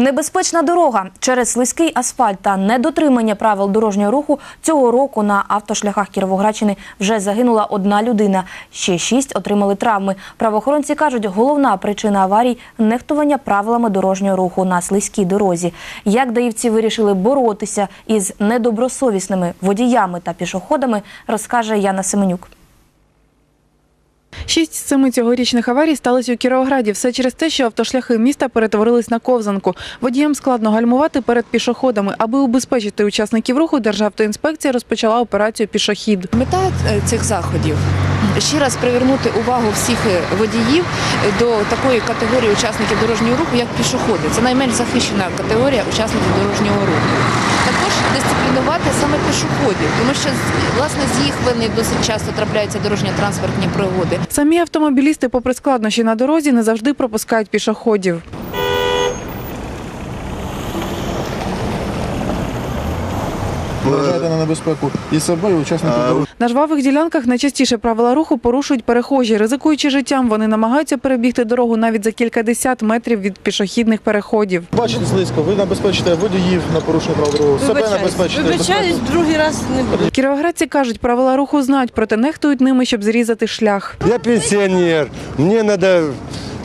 Небезпечна дорога через слизький асфальт та недотримання правил дорожнього руху цього року на автошляхах Кіровоградщини вже загинула одна людина. Ще шість отримали травми. Правоохоронці кажуть, головна причина аварій нехтування правилами дорожнього руху на слизькій дорозі. Як даївці вирішили боротися із недобросовісними водіями та пішоходами, розкаже Яна Семенюк. Шість з семи цьогорічних аварій сталося у Кіровограді. Все через те, що автошляхи міста перетворились на ковзанку. Водіям складно гальмувати перед пішоходами. Аби убезпечити учасників руху, Державтоінспекція розпочала операцію Пішохід. Мета е, цих заходів ще раз привернути увагу всіх е, водіїв до такої категорії учасників дорожнього руху, як пішоходи. Це найменш захищена категорія учасників дорожнього руху. Також дисциплінувати саме пішоходів, тому що власне з їх вини досить часто трапляються дорожньо-транспортні пригоди. Самі автомобілісти, попри складнощі на дорозі, не завжди пропускають пішоходів. Наражаєте на небезпеку і себе, і учасників дорожнього На жвавих ділянках найчастіше правила руху порушують перехожі. Ризикуючи життям, вони намагаються перебігти дорогу навіть за кількадесят метрів від пішохідних переходів. Бачите слизько, ви небезпечите водіїв на порушення прав дорогу, себе небезпечите. Вибачаюсь, другий раз не буду. Кіровоградці кажуть, правила руху знають, проте нехтують ними, щоб зрізати шлях. Я пенсионер, мне надо,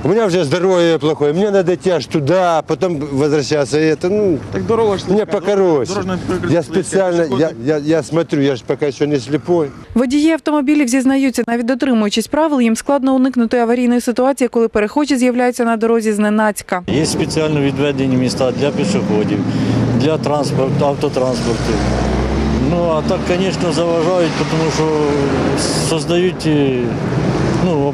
у меня уже здоровье плохое, мне надо идти аж туда, потом возвращаться. И это, ну, Так дорога ж мне така, покороче. дорожня перекриття Я специально, я, пішоходи. я, я смотрю, я же пока еще не слепой. Водії автомобілів зізнаються, навіть дотримуючись правил, їм складно уникнути аварійної ситуації, коли перехожі з'являються на дорозі зненацька. Є спеціально відведені міста для пішоходів, для транспорту, автотранспорту. Ну а так, звісно, заважають, тому що создають е,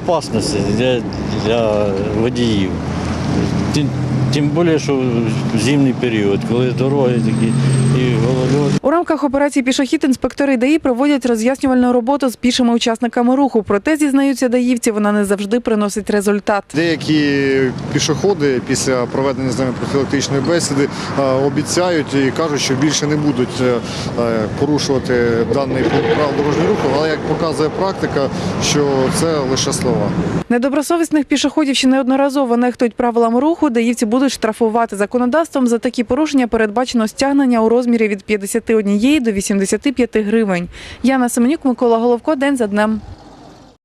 опасності для, для водіїв. Тим, тим більше, що в зимний період, коли дороги такі і. У рамках операції пішохід інспектори ДАІ проводять роз'яснювальну роботу з пішими учасниками руху. Проте зізнаються даївці, вона не завжди приносить результат. Деякі пішоходи після проведення з ними профілактичної бесіди обіцяють і кажуть, що більше не будуть е, е, порушувати даний правил дорожнього руху, але як показує практика, що це лише слова. Недобросовісних пішоходів ще неодноразово нехтують правилам руху. Даївці будуть штрафувати законодавством. За такі порушення передбачено стягнення у розмірі від 51 до 85 гривень. Яна Семенюк, Микола Головко. День за днем.